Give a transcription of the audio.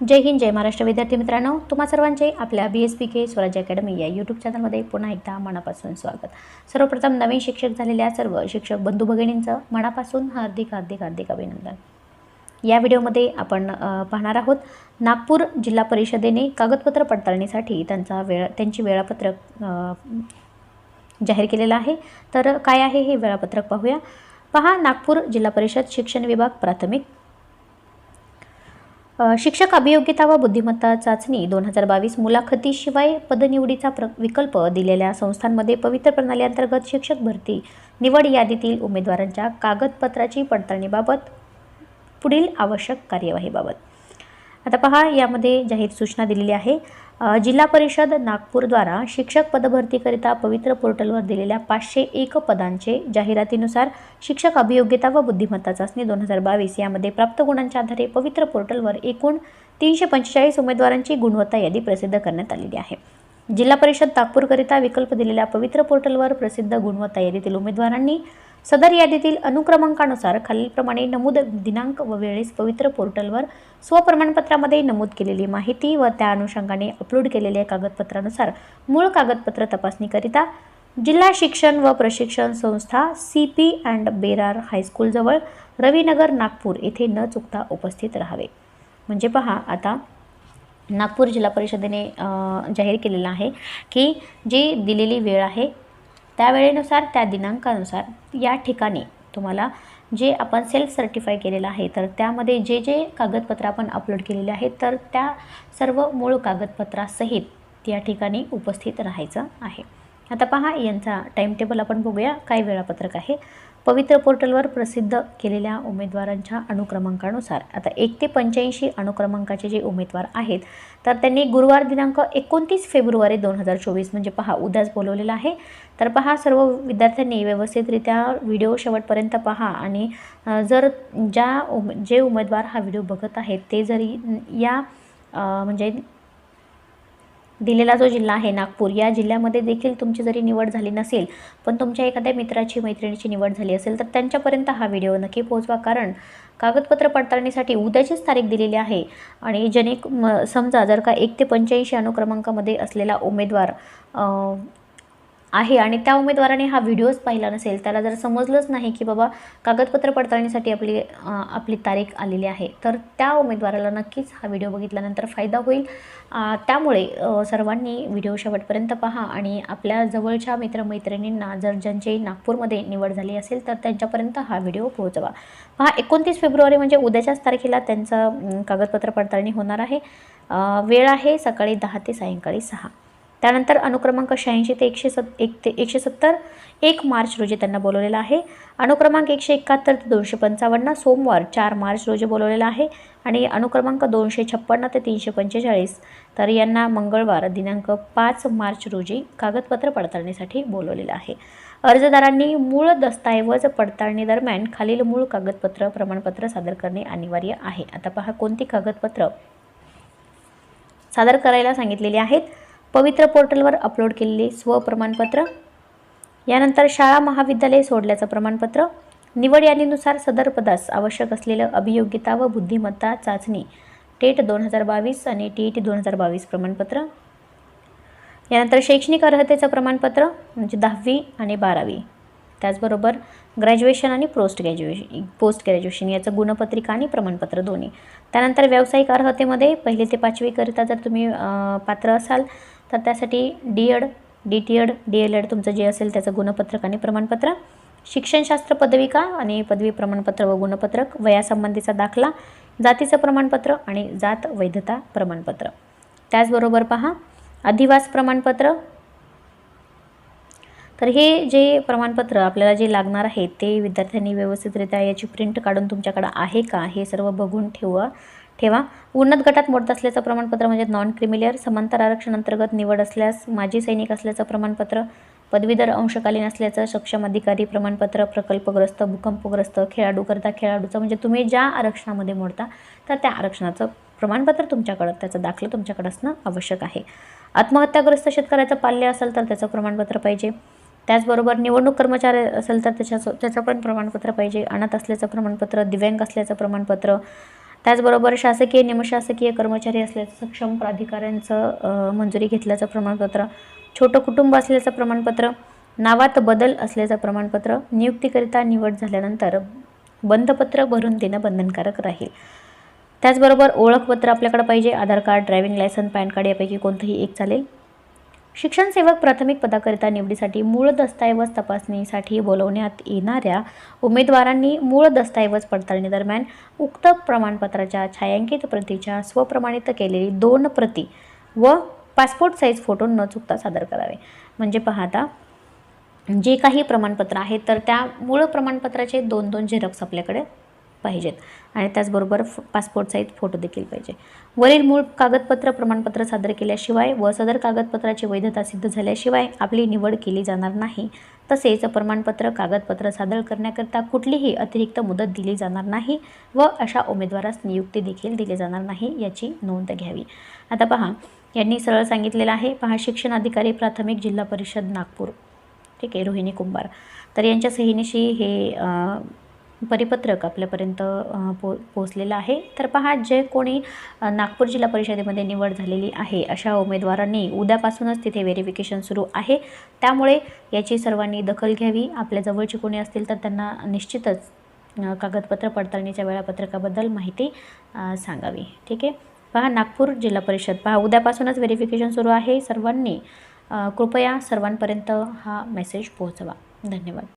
जय हिंद जय महाराष्ट्र. विद्यार्थी मित्रांनो तुम्हा सर्वांचे आपल्या बी एस पी के स्वराज्य अकॅडमी या यूट्यूब चॅनलमध्ये पुन्हा एकदा मनापासून स्वागत. सर्वप्रथम नवीन शिक्षक झालेल्या सर्व शिक्षक बंधू भगिनींचं मनापासून हार्दिक हार्दिक हार्दिक अभिनंदन. या व्हिडिओमध्ये आपण पाहणार आहोत नागपूर जिल्हा परिषदेने कागदपत्र पडताळणीसाठी त्यांचा वेळ त्यांची वेळापत्रक जाहीर केलेलं आहे. तर काय आहे हे वेळापत्रक पाहूया. पहा नागपूर जिल्हा परिषद शिक्षण विभाग प्राथमिक शिक्षक अभियोग्यता व बुद्धिमत्ता चाचणी दोन हजार बावीस मुलाखतीशिवाय पदनिवडीचा प्र विकल्प दिलेल्या संस्थांमध्ये पवित्र प्रणाली अंतर्गत शिक्षक भरती निवड यादीतील उमेदवारांच्या कागदपत्राची पडताळणीबाबत पुढील आवश्यक कार्यवाहीबाबत. आता पहा यामध्ये जाहीर सूचना दिलेली आहे. जिल्हा परिषद नागपूरद्वारा शिक्षक पदभरतीकरिता पवित्र पोर्टलवर दिलेल्या पाचशे एक पदांचे जाहिरातीनुसार शिक्षक अभियोग्यता व बुद्धिमत्ता चाचणी दोन हजार बावीस यामध्ये प्राप्त गुणांच्या आधारे पवित्र पोर्टलवर एकूण तीनशे पंचेचाळीस उमेदवारांची गुणवत्ता यादी प्रसिद्ध करण्यात आलेली आहे. जिल्हा परिषद नागपूरकरिता विकल्प दिलेल्या पवित्र पोर्टलवर प्रसिद्ध गुणवत्ता यादीतील उमेदवारांनी सदर यादीतील अनुक्रमांकानुसार खालीलप्रमाणे नमूद दिनांक व वेळेस पवित्र पोर्टलवर स्वप्रमाणपत्रामध्ये नमूद केलेली माहिती व त्या अनुषंगाने अपलोड केलेल्या कागदपत्रानुसार मूळ कागदपत्र तपासणीकरिता जिल्हा शिक्षण व प्रशिक्षण संस्था सी पी अँड बेरार हायस्कूलजवळ रवीनगर नागपूर येथे न चुकता उपस्थित राहावे. म्हणजे पहा आता नागपूर जिल्हा परिषदेने जाहीर केलेलं आहे की जी दिलेली वेळ आहे त्या वेळेनुसार त्या दिनांकानुसार या ठिकाणी तुम्हाला जे आपण सेल्फ सर्टिफाय केलेलं आहे तर त्यामध्ये जे जे कागदपत्र आपण अपलोड केलेले आहेत तर त्या सर्व मूळ कागदपत्रासहित या ठिकाणी उपस्थित राहायचं आहे. आता पहा यांचा टाईमटेबल आपण बघूया. काय वेळापत्रक आहे. पवित्र पोर्टलवर प्रसिद्ध केलेल्या उमेदवारांच्या अनुक्रमांकानुसार. आता एक ते पंच्याऐंशी अनुक्रमांकाचे जे उमेदवार आहेत तर त्यांनी गुरुवार दिनांक एकोणतीस फेब्रुवारी दोन हजार चोवीस म्हणजे पहा उद्याच बोलवलेलं आहे. तर पहा सर्व विद्यार्थ्यांनी व्यवस्थितरित्या व्हिडिओ शेवटपर्यंत पहा आणि जर ज्या उमे जे उमेदवार हा व्हिडिओ बघत आहेत ते जरी या म्हणजे दिलेला जो जिल्हा आहे नागपूर या जिल्ह्यामध्ये देखील तुमची जरी निवड झाली नसेल पण तुमच्या एखाद्या मित्राची मैत्रिणीची निवड झाली असेल तर त्यांच्यापर्यंत हा व्हिडिओ नक्की पोहोचवा. कारण कागदपत्र पडताळणीसाठी उद्याचीच तारीख दिलेली आहे आणि जेणे म- समजा जर का एक ते पंच्याऐंशी अनुक्रमांकामध्ये असलेला उमेदवार आहे आणि त्या उमेदवाराने हा व्हिडिओच पाहिला नसेल त्याला जर समजलंच नाही की बाबा कागदपत्र पडताळणीसाठी आपली आपली तारीख आलेली आहे तर त्या उमेदवाराला नक्कीच हा व्हिडिओ बघितल्यानंतर फायदा होईल. त्यामुळे सर्वांनी व्हिडिओ शेवटपर्यंत पहा आणि आपल्या जवळच्या मित्रमैत्रिणींना जर ज्यांची नागपूरमध्ये निवड झाली असेल तर त्यांच्यापर्यंत हा व्हिडिओ पोहोचवा. पहा एकोणतीस फेब्रुवारी म्हणजे उद्याच्याच तारखेला त्यांचं कागदपत्र पडताळणी होणार आहे. वेळ आहे सकाळी दहा ते सायंकाळी सहा. त्यानंतर अनुक्रमांक शहाऐंशी ते एकशे सत् एक ते एकशे सत्तर एक मार्च रोजी त्यांना बोलवलेलं आहे. अनुक्रमांक एकशे एकाहत्तर ते दोनशे पंचावन्न सोमवार चार मार्च रोजी बोलवलेला आहे. आणि अनुक्रमांक दोनशे छप्पन्न ते तीनशे पंचेचाळीस तर यांना मंगळवार दिनांक पाच मार्च रोजी कागदपत्र पडताळणीसाठी बोलवलेलं आहे. अर्जदारांनी मूळ दस्तऐवज पडताळणीदरम्यान खालील मूळ कागदपत्र प्रमाणपत्र सादर करणे अनिवार्य आहे. आता पहा कोणती कागदपत्र सादर करायला सांगितलेली आहेत. पवित्र पोर्टलवर अपलोड केलेले स्वप्रमाणपत्र यानंतर शाळा महाविद्यालय सोडल्याचं प्रमाणपत्र निवड यादीनुसार सदर पदास आवश्यक असलेलं अभियोग्यता व बुद्धिमत्ता चाचणी टेट दोन हजार बावीस आणि टी ई टी दोन हजार बावीस प्रमाणपत्र यानंतर शैक्षणिक अर्हतेचं प्रमाणपत्र म्हणजे दहावी आणि बारावी. त्याचबरोबर ग्रॅज्युएशन आणि पोस्ट ग्रॅज्युएशन पोस्ट ग्रॅज्युएशन याचं गुणपत्रिका आणि प्रमाणपत्र दोन्ही. त्यानंतर व्यावसायिक अर्हतेमध्ये पहिले ते पाचवीकरिता जर तुम्ही पात्र असाल तर त्यासाठी D Ed D T Ed D L Ed तुमचं जे असेल त्याचं गुणपत्रक आणि प्रमाणपत्र. शिक्षणशास्त्र पदविका आणि पदवी प्रमाणपत्र व गुणपत्रक वयासंबंधीचा दाखला जातीचं प्रमाणपत्र आणि जात वैधता प्रमाणपत्र. त्याचबरोबर पहा अधिवास प्रमाणपत्र. तर हे जे प्रमाणपत्र आपल्याला जे लागणार आहे ते विद्यार्थ्यांनी व्यवस्थितरित्या याची प्रिंट काढून तुमच्याकडं आहे का हे सर्व बघून ठेवा. ठेवा. उन्नत गटात मोडत असल्याचं प्रमाणपत्र म्हणजे नॉन क्रिमिलियर समांतर आरक्षण अंतर्गत निवड असल्यास माजी सैनिक असल्याचं प्रमाणपत्र पदवीधर अंशकालीन असल्याचं सक्षम अधिकारी प्रमाणपत्र प्रकल्पग्रस्त भूकंपग्रस्त खेळाडूकरता खेळाडूचं म्हणजे तुम्ही ज्या आरक्षणामध्ये मोडता तर त्या आरक्षणाचं प्रमाणपत्र तुमच्याकडं त्याचं दाखलं तुमच्याकडं असणं आवश्यक आहे. आत्महत्याग्रस्त शेतकऱ्याचं पाल्य असेल तर त्याचं प्रमाणपत्र पाहिजे. त्याचबरोबर निवडणूक कर्मचारी असेल तर त्याच्या त्याचं पण प्रमाणपत्र पाहिजे. अनाथ असल्याचं प्रमाणपत्र दिव्यांग असल्याचं प्रमाणपत्र त्याचबरोबर शासकीय निमशासकीय कर्मचारी असल्याचं सक्षम प्राधिकाऱ्यांचं मंजुरी घेतल्याचं प्रमाणपत्र छोटं कुटुंब असल्याचं प्रमाणपत्र नावात बदल असल्याचं प्रमाणपत्र नियुक्तीकरिता निवड झाल्यानंतर बंधपत्र भरून देणं बंधनकारक राहील. त्याचबरोबर ओळखपत्र आपल्याकडे पाहिजे Aadhaar card driving licence PAN card यापैकी कोणतंही एक चालेल. शिक्षण सेवक प्राथमिक पदाकरिता निवडीसाठी मूळ दस्तऐवज तपासणीसाठी बोलवण्यात येणाऱ्या उमेदवारांनी मूळ दस्तऐवज पडताळणीदरम्यान उक्त प्रमाणपत्राच्या छायांकित प्रतीच्या स्वप्रमाणित केलेली दोन प्रती व पासपोर्ट साईज फोटो न चुकता सादर करावे. म्हणजे पाहता जे काही प्रमाणपत्र आहेत तर त्या मूळ प्रमाणपत्राचे दोन दोन झेरॉक्स आपल्याकडे पाहिजेत. आणि त्याचबरोबर फ पासपोर्ट साईज फोटो देखील पाहिजे. वरील मूळ कागदपत्र प्रमाणपत्र सादर केल्याशिवाय व सदर कागदपत्राची वैधता सिद्ध झाल्याशिवाय आपली निवड केली जाणार नाही. तसेच प्रमाणपत्र कागदपत्र सादर करण्याकरता कुठलीही अतिरिक्त मुदत दिली जाणार नाही व अशा उमेदवारास नियुक्ती देखील दिली जाणार नाही याची नोंद घ्यावी. आता पहा यांनी सरळ सांगितलेलं आहे पहा शिक्षण अधिकारी प्राथमिक जिल्हा परिषद नागपूर. ठीक आहे रोहिणी कुंभार. तर यांच्या सहीनिशी हे परिपत्रक आपल्यापर्यंत पो पोचलेलं आहे. तर पहा जे कोणी नागपूर जिल्हा परिषदेमध्ये निवड झालेली आहे अशा उमेदवारांनी उद्यापासूनच तिथे व्हेरिफिकेशन सुरू आहे. त्यामुळे याची सर्वांनी दखल घ्यावी. आपल्या जवळची कोणी असतील तर त्यांना निश्चितच कागदपत्र पडताळणीच्या वेळापत्रकाबद्दल माहिती सांगावी. ठीक आहे? पहा नागपूर जिल्हा परिषद. पहा उद्यापासूनच व्हेरिफिकेशन सुरू आहे. सर्वांनी कृपया सर्वांपर्यंत हा मेसेज पोहोचवा. धन्यवाद.